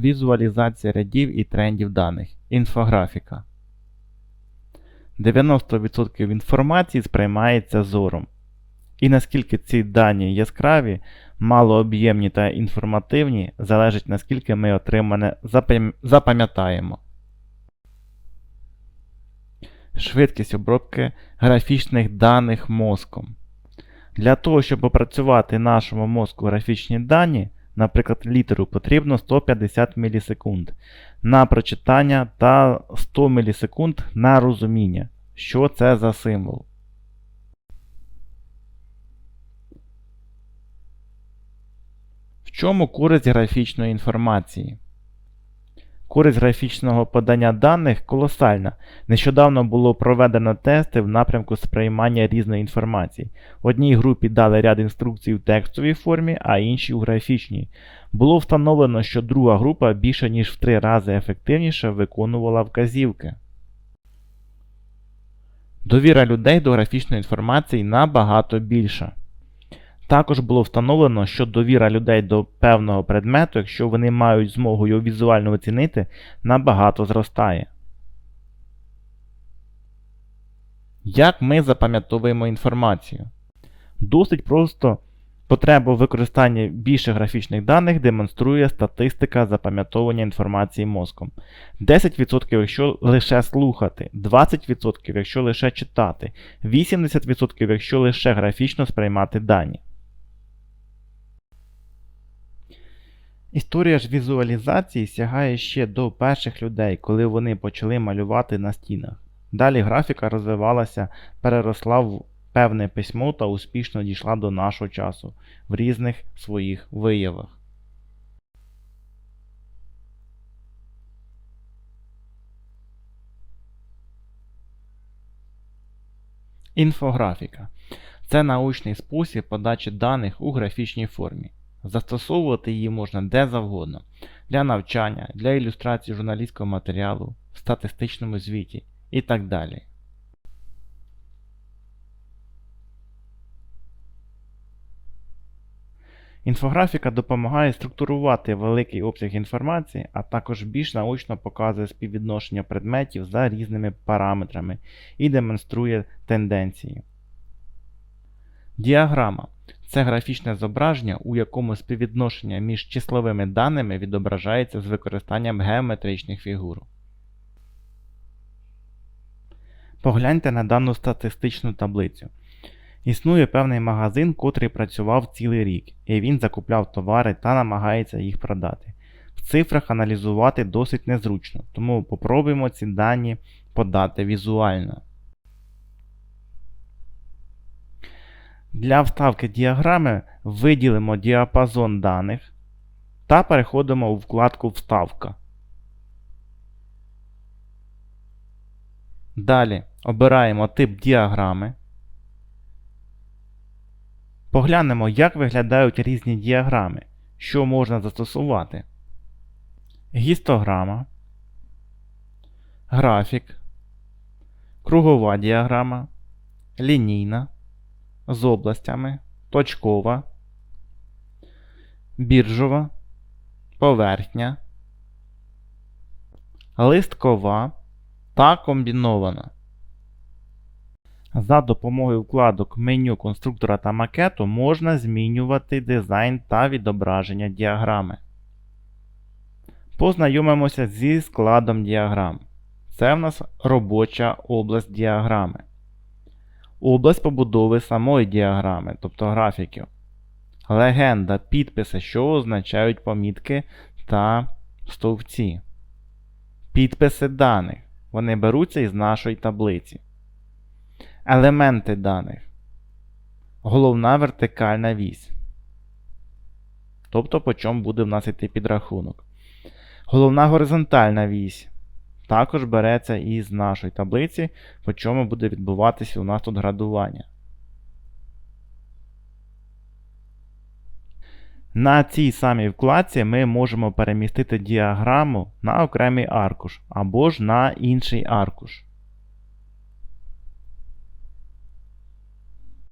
Візуалізація рядів і трендів даних. Інфографіка. 90% інформації сприймається зором. І наскільки ці дані яскраві, малооб'ємні та інформативні, залежить наскільки ми отримане запам'ятаємо. Швидкість обробки графічних даних мозком. Для того, щоб опрацювати нашому мозку графічні дані, наприклад, літеру потрібно 150 мілісекунд на прочитання та 100 мілісекунд на розуміння, що це за символ. В чому користь графічної інформації? Користь графічного подання даних колосальна. Нещодавно було проведено тести в напрямку сприймання різної інформації. Одній групі дали ряд інструкцій в текстовій формі, а іншій у графічній. Було встановлено, що друга група більше ніж в три рази ефективніше виконувала вказівки. Довіра людей до графічної інформації набагато більша. Також було встановлено, що довіра людей до певного предмету, якщо вони мають змогу його візуально оцінити, набагато зростає. Як ми запам'ятовуємо інформацію? Досить просто потребу використання більше графічних даних демонструє статистика запам'ятовування інформації мозком. 10% якщо лише слухати, 20% якщо лише читати, 80% якщо лише графічно сприймати дані. Історія ж візуалізації сягає ще до перших людей, коли вони почали малювати на стінах. Далі графіка розвивалася, переросла в певне письмо та успішно дійшла до нашого часу в різних своїх виявах. Інфографіка це научний спосіб подачі даних у графічній формі. Застосовувати її можна де завгодно для навчання, для ілюстрації журналістського матеріалу, в статистичному звіті і так далі. Інфографіка допомагає структурувати великий обсяг інформації, а також більш наочно показує співвідношення предметів за різними параметрами і демонструє тенденції. Діаграма це графічне зображення, у якому співвідношення між числовими даними відображається з використанням геометричних фігур. Погляньте на дану статистичну таблицю. Існує певний магазин, котрий працював цілий рік, і він закупляв товари та намагається їх продати. В цифрах аналізувати досить незручно, тому попробуємо ці дані подати візуально. Для вставки діаграми виділимо діапазон даних та переходимо у вкладку Вставка. Далі обираємо тип діаграми. Поглянемо, як виглядають різні діаграми, що можна застосувати. Гістограма, графік, кругова діаграма, лінійна з областями, точкова, біржова, поверхня, листкова та комбінована. За допомогою вкладок меню конструктора та макету можна змінювати дизайн та відображення діаграми. Познайомимося зі складом діаграм. Це в нас робоча область діаграми область побудови самої діаграми, тобто графіків, легенда, підписи, що означають помітки та стовпці. Підписи даних. Вони беруться із нашої таблиці. Елементи даних. Головна вертикальна вісь. Тобто, по чому буде в нас йти підрахунок. Головна горизонтальна вісь також береться із нашої таблиці, по чому буде відбуватися у нас тут градування. На цій самій вкладці ми можемо перемістити діаграму на окремий аркуш або ж на інший аркуш.